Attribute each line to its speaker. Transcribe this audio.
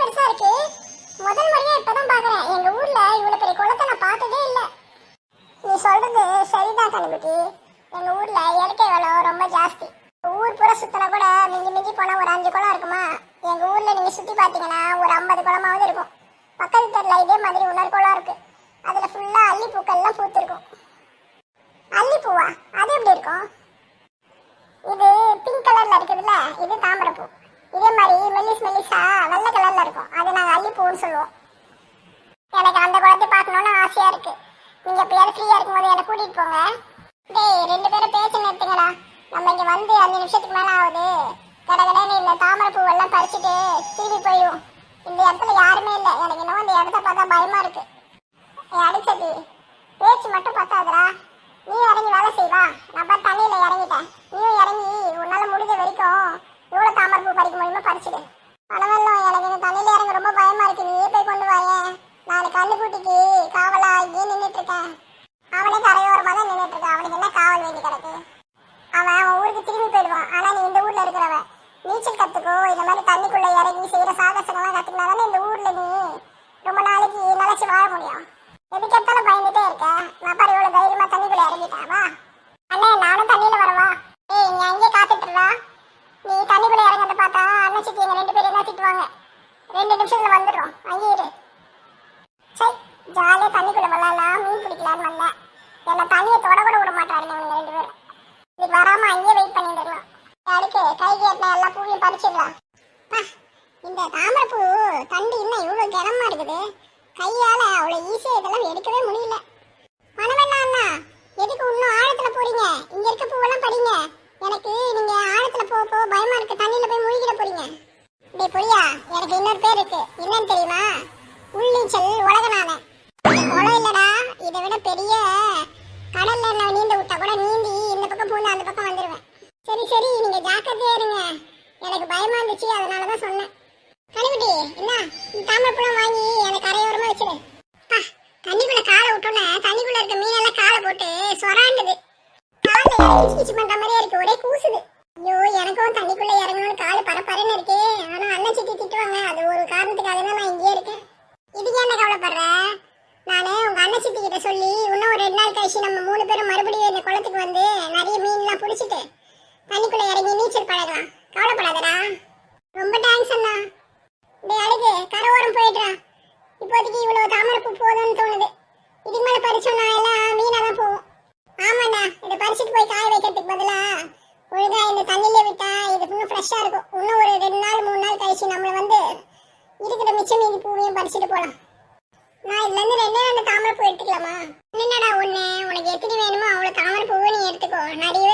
Speaker 1: பெருசா இருக்கு. முதல் முறையா இப்பதான் பாக்குறேன். எங்க ஊர்ல இவ்வளவு பெரிய குளத்தை நான் பார்த்ததே இல்ல. நீ சொல்றது சரிதான் கண்ணுக்குட்டி எங்க ஊர்ல இயற்கை வளம் ரொம்ப ஜாஸ்தி. ஊர் புற சுத்தினா கூட மிஞ்சி மிஞ்சி போனா ஒரு அஞ்சு குளம் இருக்குமா? எங்க ஊர்ல நீங்க சுத்தி பாத்தீங்கன்னா ஒரு ஐம்பது குளமாவது இருக்கும். பக்கத்து தெருல இதே மாதிரி இன்னொரு குளம் இருக்கு. அதுல ஃபுல்லா அல்லி பூக்கள்லாம் பூத்திருக்கும் அல்லிப்பூவா அது எப்படி இருக்கும் இது பிங்க் கலர்ல இருக்குதுல்ல இது தாமரைப்பூ இதே மாதிரி மெல்லிஸ் மெல்லிஸா வெள்ளை கலர்ல இருக்கும் அது சொல்லுவோம். எனக்கு அந்த குளத்தை பார்க்கணும்னு ஆசையா இருக்கு. நீங்க எப்பயாவது ஃப்ரீயா இருக்கும்போது என்னை கூட்டிட்டு போங்க. டேய் ரெண்டு பேரும் பேச்சு நிறுத்துங்கடா. நம்ம இங்க வந்து அஞ்சு நிமிஷத்துக்கு மேல ஆகுது. கடகடன்னு இந்த தாமரை பூவெல்லாம் பறிச்சுட்டு திரும்பி போயிடும் இந்த இடத்துல யாருமே இல்லை. எனக்கு இன்னும் இந்த இடத்த பார்த்தா பயமா இருக்கு. அடிச்சது பேச்சு மட்டும் பத்தாதுடா. நீ இறங்கி வேலை செய்வா நான் தண்ணியில இறங்கிட்டேன். நீயும் இறங்கி உன்னால முடிஞ்ச வரைக்கும் எவ்வளவு தாமரை பூ பறிக்க முடியுமோ பறிச்சிடு. பணவெல்லாம் எனக்கு இந்த தண்ணியில இறங்க ரொம்ப பயமா இருக்கு. நீயே போய் கொண்டு வாயேன் நான் கல்லுக்குட்டிக்கு காவலா இங்கே நின்றுட்டு இருக்கேன். அவனே கரையோரமாக தான் நின்றுட்டு இருக்கான். அவனுக்கு என்ன காவல் வேண்டி கிடக்கு? அவன் அவன் ஊருக்கு திரும்பி போயிடுவான். ஆனா நீ இந்த ஊர்ல இருக்கிறவன். நீச்சல் கத்துக்கோ. இந்த மாதிரி தண்ணிக்குள்ள இறங்கி செய்யற சாகசங்கள்லாம் கத்துக்கினா தானே இந்த ஊர்ல நீ ரொம்ப நாளைக்கு நிலைச்சு வாழ முடியும் எதுக்கெடுத்தாலும் பயந்துட்டே இருக்க நான் பாரு இவ்வளவு தைரியமா தண்ணிக்குள்ள இறங்கிட்டேன் வா அண்ணே நானும் தண்ணியில வரவா ஏய் நீ அங்கேயே காத்துட்டுறா நீ தண்ணிக்குள்ள இறங்கறத பார்த்தா அண்ணன் சித்தி எங்க ரெண்டு ரெண்டு நிமிஷத்துல வந்துடுறோம். அங்கேயே சரி ஜாலியாக தண்ணிக்குள்ள விளாடலாம் மீன் பிடிக்கலான்னு வந்தேன். என்ன தண்ணியை தொட கூட விட மாட்டாருங்க இவங்க ரெண்டு பேரும். இன்னைக்கு வராம அங்கேயே வெயிட் பண்ணிட்டு இருக்கலாம். கை கேட்டின எல்லா பூவையும் பறிச்சிடலாம் இந்த இந்த பூ தண்டு இன்னும் இவ்வளோ கனமா இருக்குது. கையால் அவ்வளோ ஈஸியாக இதெல்லாம் எடுக்கவே முடியல மனவெண்ணா அண்ணா எதுக்கு இன்னும் ஆழத்துல போறீங்க இங்க இருக்க பூவெல்லாம் படிங்க எனக்கு நீங்க ஆழத்துல போக போக பயமா இருக்கு தண்ணியில போய் மூழ்கிட போறீங்க டேய் பொரியா எனக்கு இன்னொரு பேர் இருக்கு என்னன்னு தெரியுமா? உள்ளீச்சல் உலகநாத குளம் இல்லடா. இதை விட பெரிய கடல்ல நான் நீந்த விட்டா கூட நீந்தி இந்த பக்கம் பூந்து அந்த பக்கம் வந்துடுவேன் சரி சரி நீங்க ஜாக்கிரதையா இருங்க. எனக்கு பயமா இருந்துச்சு அதனால தான் சொன்னேன் கனிக்குட்டி என்ன தாமரை வாங்கி எனக்கு கரையோரமா வச்சிரு தண்ணிக்குள்ள காலை விட்டோன்னே தண்ணிக்குள்ள இருக்க மீனெல்லாம் காலை போட்டு சொராண்டுது. காலை பண்ற மாதிரியே இருக்கு. ஒரே கூசுது. ஐயோ எனக்கும் தண்ணிக்குள்ள இறங்கணும்னு காலு பரபரன்னு இருக்கு. ஆனா சித்தி திட்டுவாங்க. அது ஒரு காரணத்துக்காக தான் நான் இங்கேயே இருக்கேன். இதுக்கு என்ன கவலைப்படுற? நானு உங்க அண்ணன் சித்தி கிட்ட சொல்லி இன்னும் ஒரு ரெண்டு நாள் கழிச்சு நம்ம மூணு பேரும் மறுபடியும் இந்த குளத்துக்கு வந்து நிறைய மீன்லாம் பிடிச்சிட்டு தண்ணிக்குள்ள இறங்கி நீச்சல் பழகலாம். கவலைப்படாதடா. ரொம்ப தேங்க்ஸ் அண்ணா. இந்த அழகு. கரோரம் போயிடுறா. இப்போதைக்கு இவ்வளவு தாமரைப்பூ போதும்னு தோணுது. இதுக்கு மேல பறிச்சோம்னா எல்லாம் மீனா தான் போகும். ஆமாண்ணா இதை பறிச்சுட்டு போய் காய வைக்கிறதுக்கு பதிலா ஒழுங்கா இந்த தண்ணியில விட்டா இது இன்னும் ஃப்ரெஷ்ஷா இருக்கும். இன்னும் ஒரு ரெண்டு நாள் மூணு நாள் கழிச்சு நம்மள வந்து இருக்கிற மிச்ச மீதி முடிச்சிட்டு போலாம். நான் இதுல இருந்து ரெண்டே ரெண்டு தாமரை பூ எடுத்துக்கலாமா? என்னடா ஒண்ணு? உனக்கு எத்தனை வேணுமோ அவ்வளவு தாமரை பூவை நீ எடுத்துக்கோ. நிறைய